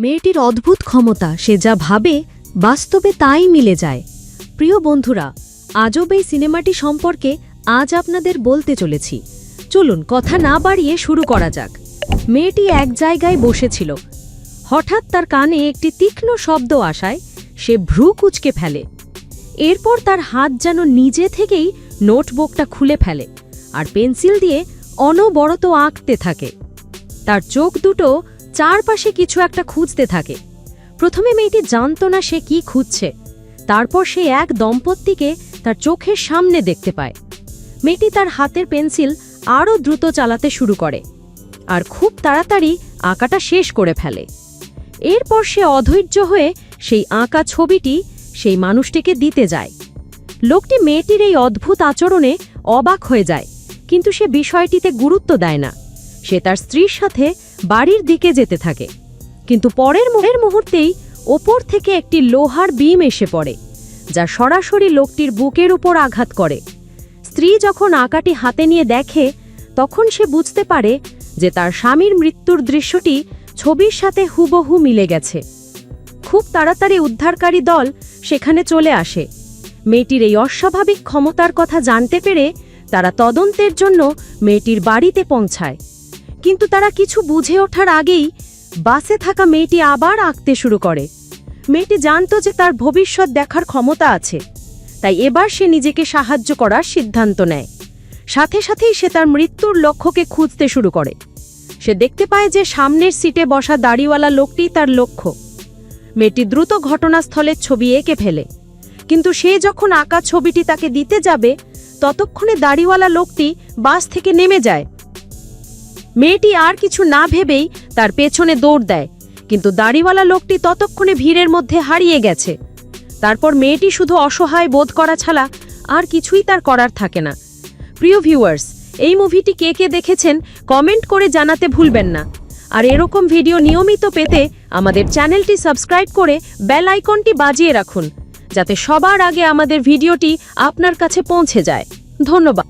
মেয়েটির অদ্ভুত ক্ষমতা, সে যা ভাবে, বাস্তবে তাই মিলে যায়। প্রিয় বন্ধুরা, আজব এই সিনেমাটি সম্পর্কে আজ আপনাদের বলতে চলেছি। চলুন, কথা না বাড়িয়ে শুরু করা যাক। মেয়েটি এক জায়গায় বসেছিল। হঠাৎ তার কানে একটি তীক্ষ্ণ শব্দ আসায় সে ভ্রু কুচকে ফেলে। এরপর তার হাত যেন নিজে থেকেই নোটবুকটা খুলে ফেলে আর পেন্সিল দিয়ে অনবরত আঁকতে থাকে। তার চোখ দুটো চারপাশে কিছু একটা খুঁজতে থাকে। প্রথমে মেয়েটি জানত না সে কি খুঁজছে। তারপর সে এক দম্পতিকে তার চোখের সামনে দেখতে পায়। মেয়েটি তার হাতের পেন্সিল আরও দ্রুত চালাতে শুরু করে আর খুব তাড়াতাড়ি আঁকাটা শেষ করে ফেলে। এরপর সে অধৈর্য হয়ে সেই আঁকা ছবিটি সেই মানুষটিকে দিতে যায়। লোকটি মেয়েটির এই অদ্ভুত আচরণে অবাক হয়ে যায়, কিন্তু সে বিষয়টিতে গুরুত্ব দেয় না। সে তার স্ত্রীর সাথে বাড়ির দিকে যেতে থাকে। কিন্তু পরের মুহের মুহূর্তেই ওপর থেকে একটি লোহার বিম এসে পড়ে, যা সরাসরি লোকটির বুকের উপর আঘাত করে। স্ত্রী যখন আঁকাটি হাতে নিয়ে দেখে, তখন সে বুঝতে পারে যে তার স্বামীর মৃত্যুর দৃশ্যটি ছবির সাথে হুবহু মিলে গেছে। খুব তাড়াতাড়ি উদ্ধারকারী দল সেখানে চলে আসে। মেয়েটির এই অস্বাভাবিক ক্ষমতার কথা জানতে পেরে তারা তদন্তের জন্য মেয়েটির বাড়িতে পৌঁছায়। কিন্তু তারা কিছু বুঝে ওঠার আগেই বাসে থাকা মেয়েটি আবার আঁকতে শুরু করে। মেয়েটি জানত যে তার ভবিষ্যৎ দেখার ক্ষমতা আছে, তাই এবার সে নিজেকে সাহায্য করার সিদ্ধান্ত নেয়। সাথে সাথেই সে তার মৃত্যুর লক্ষ্যকে খুঁজতে শুরু করে। সে দেখতে পায় যে সামনের সিটে বসা দাড়িওয়ালা লোকটি তার লক্ষ্য। মেয়েটি দ্রুত ঘটনাস্থলের ছবি এঁকে ফেলে। কিন্তু সে যখন আঁকা ছবিটি তাকে দিতে যাবে, ততক্ষণে দাড়িওয়ালা লোকটি বাস থেকে নেমে যায়। মেয়েটি আর কিছু না ভেবেই তার পেছনে দৌড় দেয়, কিন্তু দাড়িওয়ালা লোকটি ততক্ষণে ভিড়ের মধ্যে হারিয়ে গেছে। তারপর মেয়েটি শুধু অসহায় বোধ করা ছাড়া আর কিছুই তার করার থাকে না। প্রিয় ভিউয়ার্স, এই মুভিটি কে কে দেখেছেন কমেন্ট করে জানাতে ভুলবেন না। আর এরকম ভিডিও নিয়মিত পেতে আমাদের চ্যানেলটি সাবস্ক্রাইব করে বেল আইকনটি বাজিয়ে রাখুন, যাতে সবার আগে আমাদের ভিডিওটি আপনার কাছে পৌঁছে যায়। ধন্যবাদ।